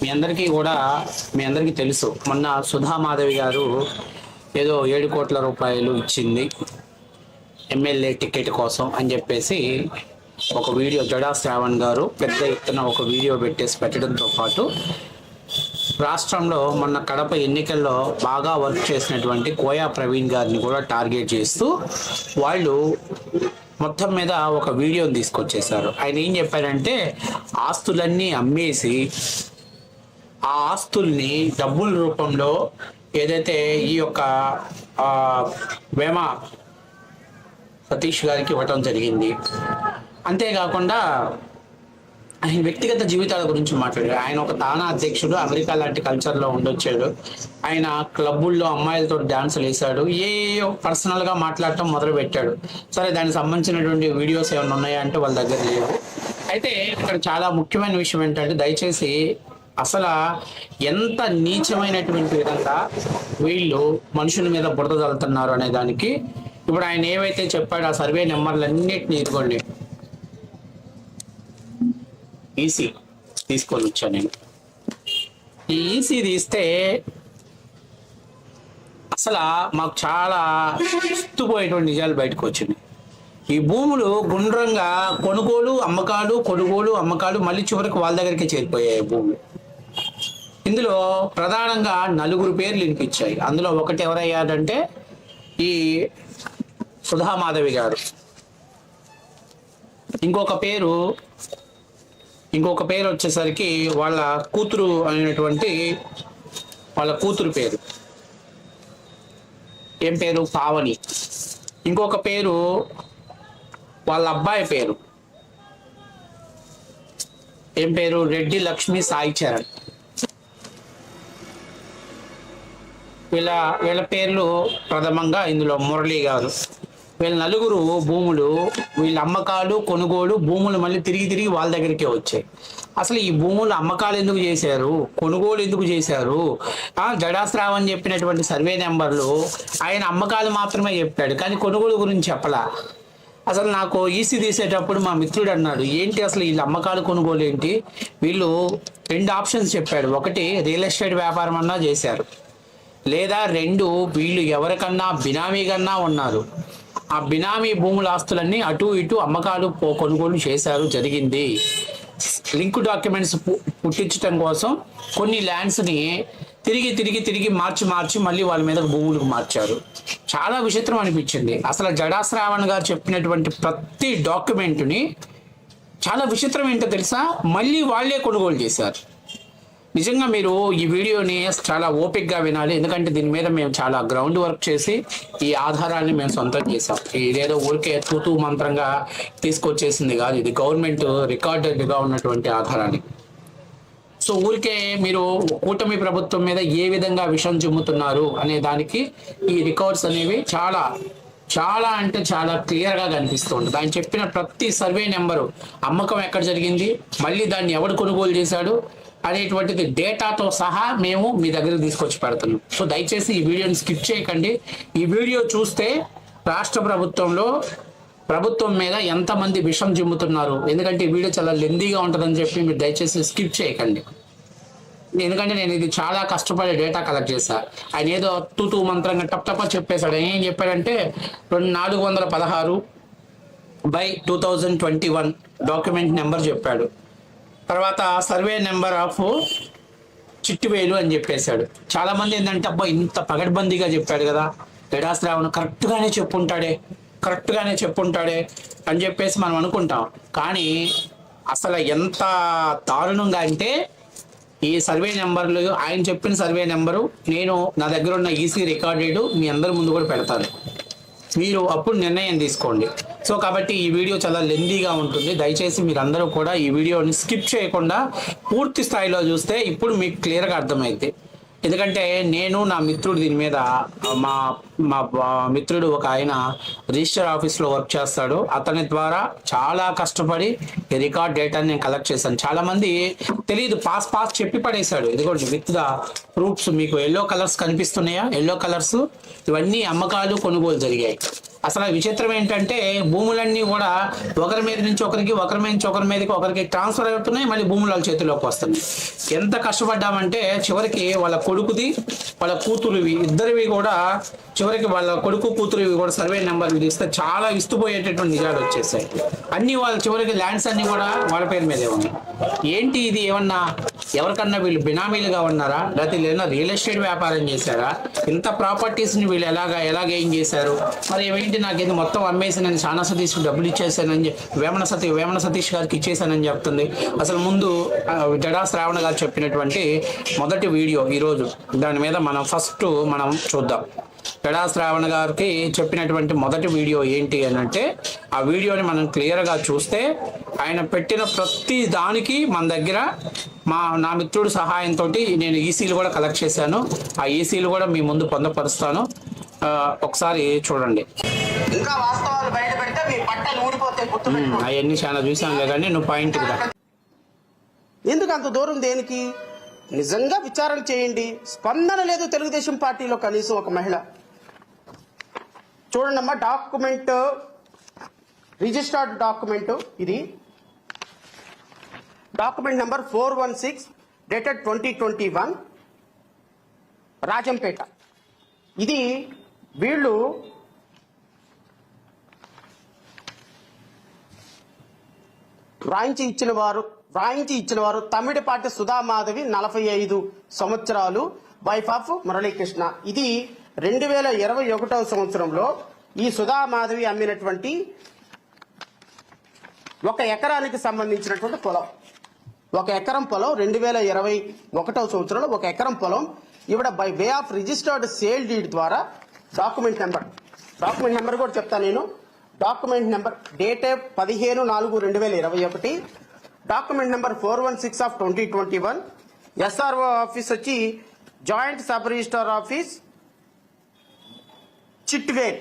మీ అందరికీ కూడా మీ అందరికీ తెలుసు. మొన్న సుధామాధవి గారు ఏదో ఏడు కోట్ల రూపాయలు ఇచ్చింది ఎమ్మెల్యే టికెట్ కోసం అని చెప్పేసి ఒక వీడియో జడా శ్రావణ్ గారు పెద్ద ఎత్తున ఒక వీడియో పెట్టేసి పెట్టడంతో పాటు రాష్ట్రంలో మొన్న కడప ఎన్నికల్లో బాగా వర్క్ చేసినటువంటి కోయా ప్రవీణ్ గారిని కూడా టార్గెట్ చేస్తూ వాళ్ళు మొత్తం మీద ఒక వీడియోని తీసుకొచ్చేసారు ఆయన ఏం చెప్పారంటే ఆస్తులన్నీ అమ్మేసి ఆ ఆస్తుల్ని డబ్బుల రూపంలో ఏదైతే ఈ యొక్క వేమ సతీష్ గారికి ఇవ్వటం జరిగింది. అంతేకాకుండా ఆయన వ్యక్తిగత జీవితాల గురించి మాట్లాడారు. ఆయన ఒక తానా అధ్యక్షుడు అమెరికా లాంటి కల్చర్లో ఉండొచ్చాడు. ఆయన క్లబ్బుల్లో అమ్మాయిలతో డాన్సులు వేశాడు. ఏ పర్సనల్గా మాట్లాడటం మొదలు పెట్టాడు సరే దానికి సంబంధించినటువంటి వీడియోస్ ఏమైనా ఉన్నాయా అంటే వాళ్ళ దగ్గర లేవు. అయితే ఇక్కడ చాలా ముఖ్యమైన విషయం ఏంటంటే దయచేసి అసలు ఎంత నీచమైనటువంటి విధంగా వీళ్ళు మనుషుల మీద బురద చల్లుతున్నారు అనే దానికి ఇప్పుడు ఆయన ఏవైతే చెప్పాడో ఆ సర్వే నెంబర్లన్నిటిని ఇదిగోండి. ఈసీ తీసుకొని వచ్చాను నేను. ఈ ఈసీ తీస్తే అసలు మాకు చాలా ఇస్తుపోయేటువంటి నిజాలు బయటకు వచ్చింది. ఈ భూములు గుండ్రంగా కొనుగోలు అమ్మకాలు కొనుగోలు అమ్మకాలు మళ్ళీ చివరికి వాళ్ళ దగ్గరికి చేరిపోయాయి భూములు. ఇందులో ప్రధానంగా నలుగురు పేర్లు వినిపించాయి. అందులో ఒకటి ఎవరయ్యాడంటే ఈ సుధామాధవి గారు. ఇంకొక పేరు ఇంకొక పేరు వచ్చేసరికి వాళ్ళ కూతురు అనేటువంటి వాళ్ళ కూతురు పేరు. ఏం పేరు? పావని. ఇంకొక పేరు వాళ్ళ అబ్బాయి పేరు. ఏం పేరు? రెడ్డి లక్ష్మి సాయి చరణ్. వీళ్ళ వీళ్ళ పేర్లు ప్రథమంగా ఇందులో మురళి గారు. వీళ్ళ నలుగురు భూములు వీళ్ళ అమ్మకాలు కొనుగోలు భూములు మళ్ళీ తిరిగి తిరిగి వాళ్ళ దగ్గరికే వచ్చాయి. అసలు ఈ భూములు అమ్మకాలు ఎందుకు చేశారు? కొనుగోలు ఎందుకు చేశారు? ఆ జడాస్రావ్ అని చెప్పినటువంటి సర్వే నెంబర్లు ఆయన అమ్మకాలు మాత్రమే చెప్పాడు కానీ కొనుగోలు గురించి చెప్పలా. అసలు నాకు ఈసీ తీసేటప్పుడు మా మిత్రుడు అన్నాడు ఏంటి అసలు వీళ్ళ అమ్మకాలు కొనుగోలు ఏంటి? వీళ్ళు రెండు ఆప్షన్స్ చెప్పాడు. ఒకటి రియల్ ఎస్టేట్ వ్యాపారం అన్నా చేశారు. లేదా రెండు వీళ్ళు ఎవరికన్నా బినామీ కన్నా ఉన్నారు. ఆ బినామీ భూముల ఆస్తులన్నీ అటు ఇటు అమ్మకాలు కొనుగోలు చేశారు జరిగింది. లింక్ డాక్యుమెంట్స్ పు- పుట్టించడం కోసం కొన్ని ల్యాండ్స్ని తిరిగి తిరిగి తిరిగి మార్చి మార్చి మళ్ళీ వాళ్ళ మీద భూములకు మార్చారు. చాలా విచిత్రం అనిపించింది. అసలు జడాశ్రావణ్ గారు చెప్పినటువంటి ప్రతి డాక్యుమెంట్ని చాలా విచిత్రం ఏంటో తెలుసా? మళ్ళీ వాళ్ళే కొనుగోలు చేశారు. నిజంగా మీరు ఈ వీడియోని చాలా ఓపిక్గా వినాలి. ఎందుకంటే దీని మీద మేము చాలా గ్రౌండ్ వర్క్ చేసి ఈ ఆధారాన్ని మేము సొంతం చేసాం ఇదేదో ఊరికే తూతూ మంత్రంగా తీసుకొచ్చేసింది కాదు. ఇది గవర్నమెంట్ రికార్డెడ్గా ఉన్నటువంటి ఆధారాన్ని. సో ఊరికే మీరు కూటమి ప్రభుత్వం మీద ఏ విధంగా విషం చిమ్ముతున్నారు అనే దానికి ఈ రికార్డ్స్ అనేవి చాలా చాలా అంటే చాలా క్లియర్గా కనిపిస్తుంది దాన్ని చెప్పిన ప్రతి సర్వే నెంబరు అమ్మకం ఎక్కడ జరిగింది? మళ్ళీ దాన్ని ఎవడు కొనుగోలు చేశాడు? అనేటువంటిది డేటాతో సహా మేము మీ దగ్గర తీసుకొచ్చి పెడుతున్నాం. సో దయచేసి ఈ వీడియోని స్కిప్ చేయకండి. ఈ వీడియో చూస్తే రాష్ట్ర ప్రభుత్వంలో ప్రభుత్వం మీద ఎంతమంది విషం చిమ్ముతున్నారు ఎందుకంటే ఈ వీడియో చాలా లెందీగా ఉంటుందని చెప్పి మీరు దయచేసి స్కిప్ చేయకండి. ఎందుకంటే నేను ఇది చాలా కష్టపడి డేటా కలెక్ట్ చేశా. ఆయన ఏదో తూ తూ మంత్రంగా టప్ టప్ చెప్పేశాడు. ఆయన ఏం చెప్పాడంటే రెండు నాలుగు వందల పదహారు by two thousand twenty one document number చెప్పాడు. తర్వాత సర్వే నెంబర్ ఆఫ్ చిట్టువేలు అని చెప్పేశాడు. చాలా మంది ఏంటంటే అబ్బా ఇంత పగడ్బందీగా చెప్పాడు కదా. గడాస్ కరెక్ట్గానే కరెక్ట్ కరెక్ట్గానే చెప్పుంటాడే కరెక్ట్గానే చెప్పుంటాడే అని చెప్పేసి మనం అనుకుంటాం. కానీ అసలు ఎంత దారుణంగా అంటే ఈ సర్వే నెంబర్లు ఆయన చెప్పిన సర్వే నెంబరు నేను నా దగ్గర ఉన్న ఈసీ రికార్డెడ్ మీ అందరి ముందు కూడా పెడతాను. మీరు అప్పుడు నిర్ణయం తీసుకోండి. సో కాబట్టి ఈ వీడియో చాలా లెందీగా ఉంటుంది. దయచేసి మీరందరూ కూడా ఈ వీడియోని స్కిప్ చేయకుండా పూర్తి స్థాయిలో చూస్తే ఇప్పుడు మీకు క్లియర్గా అర్థమైంది ఎందుకంటే నేను నా మిత్రుడు దీని మీద మా మా బా- మిత్రుడు ఒక ఆయన రిజిస్టర్ ఆఫీస్లో వర్క్ చేస్తాడు. అతని ద్వారా చాలా కష్టపడి రికార్డ్ డేటాని నేను కలెక్ట్ చేశాను. చాలా మంది తెలియదు పాస్ పాస్ చెప్పి పడేశాడు. ఇదిగోండి విత్ ద ప్రూఫ్స్ మీకు ఎల్లో కలర్స్ కనిపిస్తున్నాయా? ఎల్లో కలర్స్ ఇవన్నీ అమ్మకాలు కొనుగోలు జరిగాయి. అసలు విచిత్రం ఏంటంటే భూములన్నీ కూడా ఒకరి మీద నుంచి ఒకరికి ఒకరి మీద నుంచి ఒకరి మీదకి ఒకరికి ట్రాన్స్ఫర్ అవుతున్నాయి మళ్ళీ భూములు వాళ్ళ చేతిలోకి వస్తున్నాయి. ఎంత కష్టపడ్డామంటే చివరికి వాళ్ళ కొడుకుది వాళ్ళ కూతురువి ఇద్దరివి కూడా చివరికి వాళ్ళ కొడుకు కూతురు కూడా సర్వే నెంబర్లు తీస్తే చాలా ఇస్తుపోయేటటువంటి నిజాలు వచ్చేసాయి. అన్ని వాళ్ళ చివరికి ల్యాండ్స్ అన్ని కూడా వాళ్ళ పేరు మీదే ఉన్నాయి. ఏంటి ఇది? ఏమన్నా ఎవరికన్నా వీళ్ళు బినామీలుగా ఉన్నారా? లేకపోతే ఏదైనా రియల్ ఎస్టేట్ వ్యాపారం చేశారా? ఇంత ప్రాపర్టీస్ని వీళ్ళు ఎలాగా ఎలాగ ఏం చేశారు? మరి ఏమేంటి నాకు ఇది మొత్తం అమ్మేసి నేను చాలా సతీష్ డబ్బులు ఇచ్చేసానని వేమన సతీ వేమన సతీష్ గారికి ఇచ్చేసానని చెప్తుంది. అసలు ముందు జడా శ్రావణ గారు చెప్పినటువంటి మొదటి వీడియో ఈరోజు. దాని మీద మనం ఫస్ట్ మనం చూద్దాం. జడా శ్రావణ గారికి చెప్పినటువంటి మొదటి వీడియో ఏంటి అని అంటే ఆ వీడియోని మనం క్లియర్గా చూస్తే ఆయన పెట్టిన ప్రతి దానికి మన దగ్గర మా నా మిత్రుడు సహాయంతో నేను ఈసీలు కూడా కలెక్ట్ చేశాను. ఆ ఈసీలు కూడా మీ ముందు పొందపరుస్తాను. ఒకసారి చూడండి. ఇంకా వాస్తవాలు బయట పెడితే మీ బట్టలు ఊడిపోతే గుర్తుపెట్టుకో అవన్నీ చాలా చూసానులే కానీ నువ్వు పాయింట్ కదా ఎందుకు అంత దూరం దేనికి? నిజంగా విచారణ చేయండి. స్పందన లేదు తెలుగుదేశం పార్టీలో కనీసం ఒక మహిళ. చూడండమ్మా డాక్యుమెంట్. రిజిస్టర్డ్ డాక్యుమెంట్ ఇది. Document number four one six dated twenty twenty one Rajampeta. ఇది వీళ్ళు రాయించి ఇచ్చిన వారు. రాయించి ఇచ్చిన వారు తమిడిపాటి సుధామాధవి నలభై ఐదు సంవత్సరాలు వైఫ్ ఆఫ్ మురళీకృష్ణ. ఇది రెండు వేల ఇరవై ఒకటవ సంవత్సరంలో ఈ సుధామాధవి అమ్మినటువంటి ఒక ఎకరానికి సంబంధించినటువంటి పొలం. ఒక ఎకరం పొలం రెండు వేల ఇరవై ఒకటవ సంవత్సరంలో ఒక ఎకరం పొలం ఇవిడ by way of registered sale deed ద్వారా డాక్యుమెంట్ నెంబర్ డాక్యుమెంట్ నెంబర్ కూడా చెప్తాను నేను. డాక్యుమెంట్ నెంబర్ డేట్ పదిహేను నాలుగు రెండు వేల ఇరవై ఒకటి. Document number four one six of twenty twenty one SRO office వచ్చి joint sub registrar office Chitvel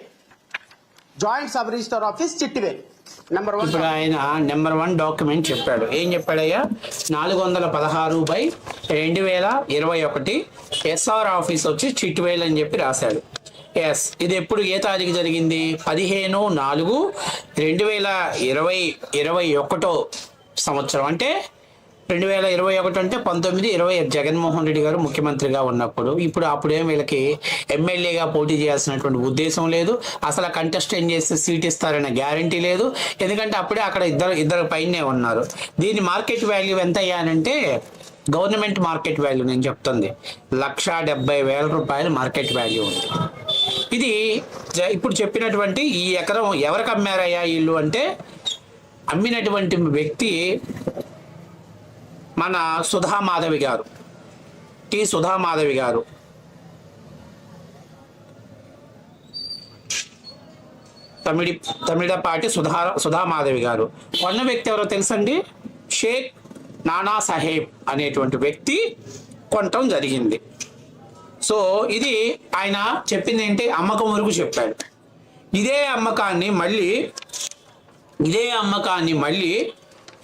joint sub registrar office Chitvel number one ఇప్పుడు ఆయన నెంబర్ వన్ డాక్యుమెంట్ చెప్పాడు. ఏం చెప్పాడయ్యా? నాలుగు వందల పదహారు బై రెండు వేల ఇరవై ఒకటి ఎస్ఆర్ ఆఫీస్ వచ్చి చిట్వేల్ అని చెప్పి రాశాడు. ఎస్ ఇది ఎప్పుడు ఏ తారీఖు జరిగింది? పదిహేను నాలుగు రెండు వేల ఇరవై ఇరవై ఒకటో సంవత్సరం. అంటే రెండు వేల ఇరవై ఒకటి అంటే పంతొమ్మిది ఇరవై జగన్మోహన్ రెడ్డి గారు ముఖ్యమంత్రిగా ఉన్నప్పుడు ఇప్పుడు అప్పుడేం వీళ్ళకి ఎమ్మెల్యేగా పోటీ చేయాల్సినటువంటి ఉద్దేశం లేదు. అసలు కంటెస్టెంట్ చేస్తే సీట్ ఇస్తారనే గ్యారంటీ లేదు. ఎందుకంటే అప్పుడే అక్కడ ఇద్దరు ఇద్దరు పైనే ఉన్నారు. దీని మార్కెట్ వాల్యూ ఎంత అయ్యానంటే గవర్నమెంట్ మార్కెట్ వాల్యూ నేను చెప్తుంది. లక్ష డెబ్బై వేల రూపాయలు మార్కెట్ వాల్యూ ఉంది. ఇది జ- ఇప్పుడు చెప్పినటువంటి ఈ ఎకరం ఎవరికి అమ్మారయ్యా వీళ్ళు అంటే అమ్మినటువంటి వ్యక్తి మన సుధామాధవి గారు. టి సుధామాధవి గారు. తమిడి తమిళపాటి సుధా సుధామాధవి గారు. కొన్న వ్యక్తి ఎవరో తెలుసండి? షేక్ నానా సాహెబ్ అనేటువంటి వ్యక్తి కొనటం జరిగింది. సో ఇది ఆయన చెప్పింది ఏంటి? అమ్మకం వరకు చెప్పాడు. ఇదే అమ్మకాన్ని మళ్ళీ ఇదే అమ్మకాన్ని మళ్ళీ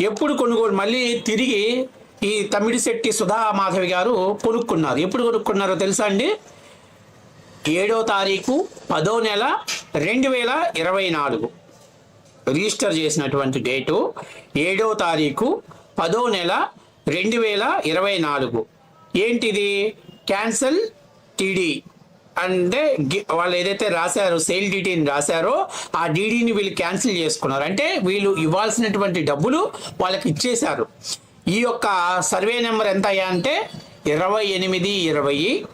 ఎప్పుడు కొనుగోలు మళ్ళీ తిరిగి ఈ తమిడిశెట్టి సుధా మాధవి గారు కొనుక్కున్నారు. ఎప్పుడు కొనుక్కున్నారో తెలుసా అండి? ఏడో తారీఖు పదో నెల రెండు వేల ఇరవై నాలుగు. రిజిస్టర్ చేసినటువంటి డేటు ఏడో తారీఖు పదో నెల రెండు వేల ఇరవై నాలుగు. ఏంటిది? Cancelled. అంటే గి- వాళ్ళు ఏదైతే రాశారో సేల్ డీటీని రాశారో ఆ డీడీని వీళ్ళు క్యాన్సిల్ చేసుకున్నారు. అంటే వీళ్ళు ఇవ్వాల్సినటువంటి డబ్బులు వాళ్ళకి ఇచ్చేశారు. ఈ యొక్క సర్వే నెంబర్ ఎంత అయ్యా అంటే ఇరవై ఎనిమిది ఇరవై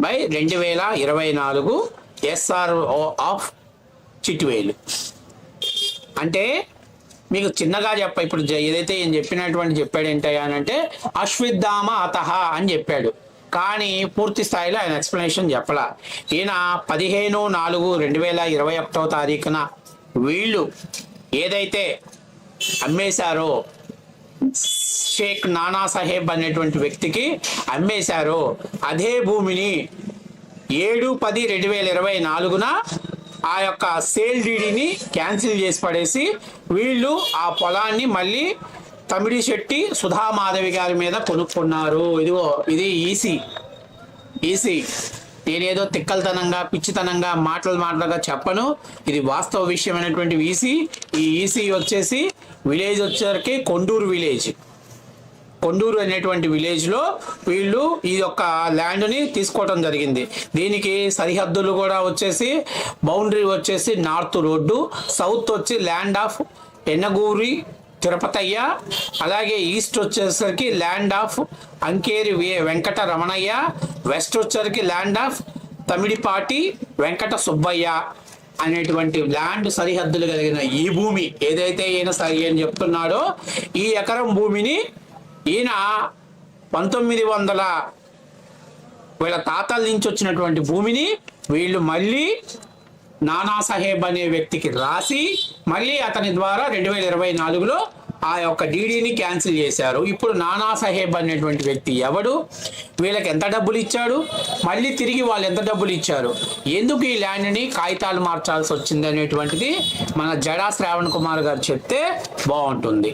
బై రెండు వేల ఇరవై నాలుగు ఎస్ఆర్ఓ ఆఫ్ చిట్వేలు. అంటే మీకు చిన్నగా చెప్ప ఇప్పుడు జ- ఏదైతే ఈయన చెప్పినటువంటి చెప్పాడు ఏంటయ్యా అని అంటే అశ్విద్ధామ అతహ అని చెప్పాడు. కానీ పూర్తి స్థాయిలో ఆయన ఎక్స్ప్లెనేషన్ చెప్పాల. ఈయన పదిహేను నాలుగు రెండు వేల ఇరవై ఒకటో తారీఖున వీళ్ళు ఏదైతే అమ్మేశారో షేక్ నానా సాహెబ్ అనేటువంటి వ్యక్తికి అమ్మేశారో అదే భూమిని ఏడు పది రెండు వేల ఇరవై నాలుగున ఆ యొక్క సేల్ డీడీని క్యాన్సిల్ చేసి పడేసి వీళ్ళు ఆ పొలాన్ని మళ్ళీ తమిడి శెట్టి సుధామాధవి గారి మీద కొనుక్కున్నారు. ఇదిగో ఇది ఈసీ. ఈసీ. నేనేదో తిక్కలతనంగా పిచ్చితనంగా మాటలు మాటలుగా చెప్పను. ఇది వాస్తవ విషయమైనటువంటి ఈసీ. ఈ ఈసీ వచ్చేసి విలేజ్ వచ్చేసరికి కొండూరు విలేజ్. కొండూరు అనేటువంటి విలేజ్లో వీళ్ళు ఈ యొక్క ల్యాండ్ని తీసుకోవటం తీసుకోవడం జరిగింది. దీనికి సరిహద్దులు కూడా వచ్చేసి బౌండరీ వచ్చేసి నార్త్ రోడ్డు సౌత్ వచ్చి ల్యాండ్ ఆఫ్ ఎన్నగూరి తిరుపతయ్య అలాగే ఈస్ట్ వచ్చేసరికి ల్యాండ్ ఆఫ్ అంకేరి వే- వెంకట రమణయ్య వెస్ట్ వచ్చేసరికి ల్యాండ్ ఆఫ్ తమిడిపాటి వెంకట సుబ్బయ్య అనేటువంటి ల్యాండ్ సరిహద్దులు కలిగిన ఈ భూమి ఏదైతే ఈయన సరి అని చెప్తున్నాడో ఈ ఎకరం భూమిని ఈయన పంతొమ్మిది వందల వీళ్ళ తాతల నుంచి వచ్చినటువంటి భూమిని వీళ్ళు మళ్ళీ నానా సాహెబ్ అనే వ్యక్తికి రాసి మళ్ళీ అతని ద్వారా రెండు వేల ఇరవై నాలుగులో ఆ యొక్క డీడీని క్యాన్సిల్ చేశారు. ఇప్పుడు నానా సాహెబ్ అనేటువంటి వ్యక్తి ఎవడు? వీళ్ళకి ఎంత డబ్బులు ఇచ్చాడు? మళ్ళీ తిరిగి వాళ్ళు ఎంత డబ్బులు ఇచ్చారు? ఎందుకు ఈ ల్యాండ్ని కాగితాలు మార్చాల్సి వచ్చింది అనేటువంటిది మన జడా శ్రావణ్ కుమార్ గారు చెప్తే బాగుంటుంది.